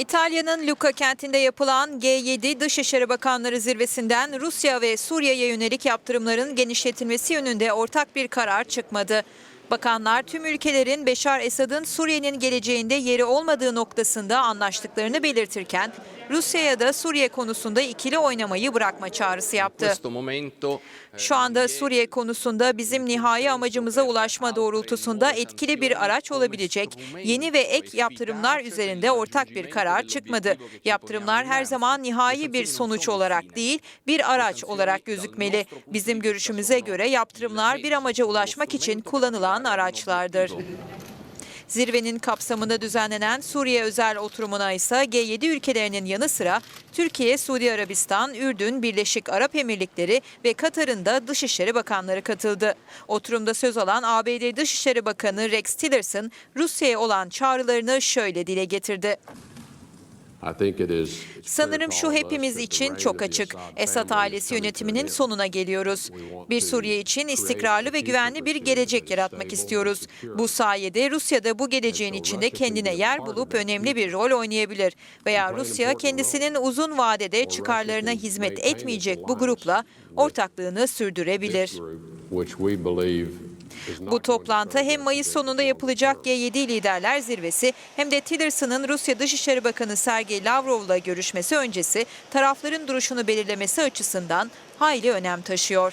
İtalya'nın Lucca kentinde yapılan G7 Dışişleri Bakanları zirvesinden Rusya ve Suriye'ye yönelik yaptırımların genişletilmesi yönünde ortak bir karar çıkmadı. Bakanlar tüm ülkelerin Beşar Esad'ın Suriye'nin geleceğinde yeri olmadığı noktasında anlaştıklarını belirtirken Rusya'ya da Suriye konusunda ikili oynamayı bırakma çağrısı yaptı. momento Şu anda Suriye konusunda bizim nihai amacımıza ulaşma doğrultusunda etkili bir araç olabilecek yeni ve ek yaptırımlar üzerinde ortak bir karar çıkmadı. Yaptırımlar her zaman nihai bir sonuç olarak değil, bir araç olarak gözükmeli. Bizim görüşümüze göre yaptırımlar bir amaca ulaşmak için kullanılan araçlardır. Zirvenin kapsamında düzenlenen Suriye özel oturumuna ise G7 ülkelerinin yanı sıra Türkiye, Suudi Arabistan, Ürdün, Birleşik Arap Emirlikleri ve Katar'ın da Dışişleri Bakanları katıldı. Oturumda söz alan ABD Dışişleri Bakanı Rex Tillerson, Rusya'ya olan çağrılarını şöyle dile getirdi. Sanırım şu hepimiz için çok açık. Esad ailesi yönetiminin sonuna geliyoruz. Bir Suriye için istikrarlı ve güvenli bir gelecek yaratmak istiyoruz. Bu sayede Rusya da bu geleceğin içinde kendine yer bulup önemli bir rol oynayabilir. Veya Rusya kendisinin uzun vadede çıkarlarına hizmet etmeyecek bu grupla ortaklığını sürdürebilir. Bu toplantı hem Mayıs sonunda yapılacak G7 liderler zirvesi hem de Tillerson'ın Rusya Dışişleri Bakanı Sergey Lavrov'la görüşmesi öncesi tarafların duruşunu belirlemesi açısından hayli önem taşıyor.